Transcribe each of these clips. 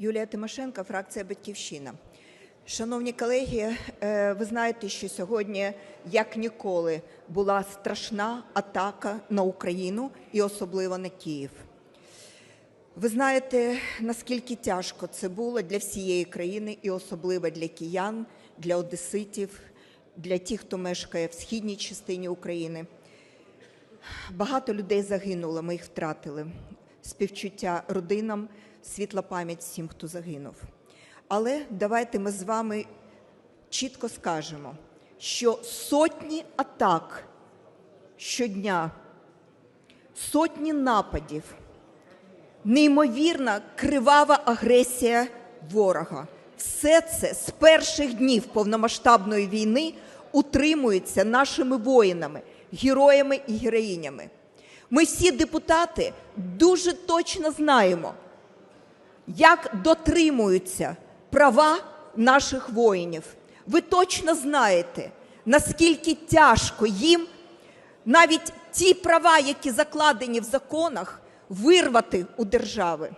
Юлія Тимошенко, фракція Батьківщина. Шановні колеги, е, ви знаєте, що сьогодні, як ніколи, була страшна атака на Україну і особливо на Київ. Ви знаєте, наскільки тяжко це було для всієї країни і особливо для киян, для одеситів, для тих, хто мешкає в східній частині України. Багато людей загинуло, ми їх втратили. Співчуття родинам, світла пам'ять всім, хто загинув. Але давайте ми з вами чітко скажемо, що сотні атак щодня, сотні нападів, неймовірна кривава агресія ворога. Все це з перших днів повномасштабної війни утримується нашими воїнами, героями і героїнями. Ми всі депутати дуже точно знаємо, як дотримуються права наших воїнів. Ви точно знаєте, наскільки тяжко їм навіть ті права, які закладені в законах, вирвати у держави.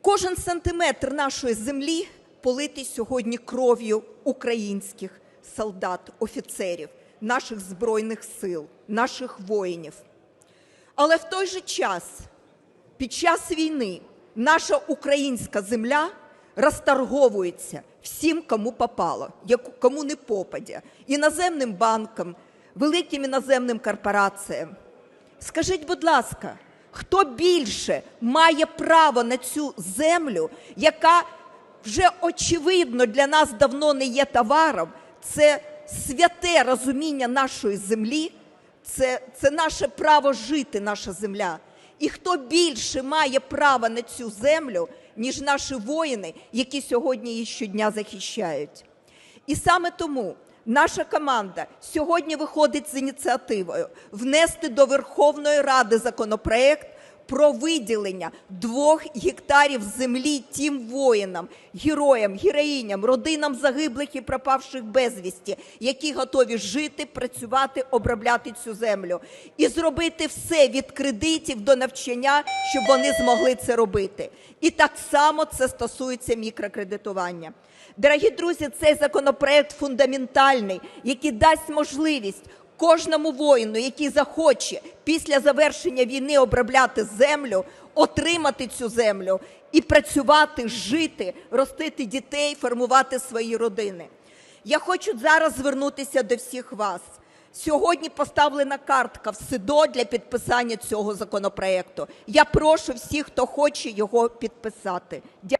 Кожен сантиметр нашої землі политий сьогодні кров'ю українських солдат, офіцерів, наших збройних сил, наших воїнів. Але в той же час, під час війни, наша українська земля розторговується всім, кому попало, кому не попадя, іноземним банкам, великим іноземним корпораціям. Скажіть, будь ласка, хто більше має право на цю землю, яка вже очевидно для нас давно не є товаром? Це святе розуміння нашої землі, це, це наше право жити, наша земля. І хто більше має право на цю землю, ніж наші воїни, які сьогодні її щодня захищають? І саме тому наша команда сьогодні виходить з ініціативою внести до Верховної Ради законопроект про виділення двох гектарів землі тим воїнам, героям, героїням, родинам загиблих і пропавших безвісті, які готові жити, працювати, обробляти цю землю, і зробити все від кредитів до навчання, щоб вони змогли це робити. І так само це стосується мікрокредитування. Дорогі друзі, цей законопроект фундаментальний, який дасть можливість кожному воїну, який захоче після завершення війни обробляти землю, отримати цю землю і працювати, жити, ростити дітей, формувати свої родини. Я хочу зараз звернутися до всіх вас. Сьогодні поставлена картка в СИДО для підписання цього законопроекту. Я прошу всіх, хто хоче його підписати. Дя-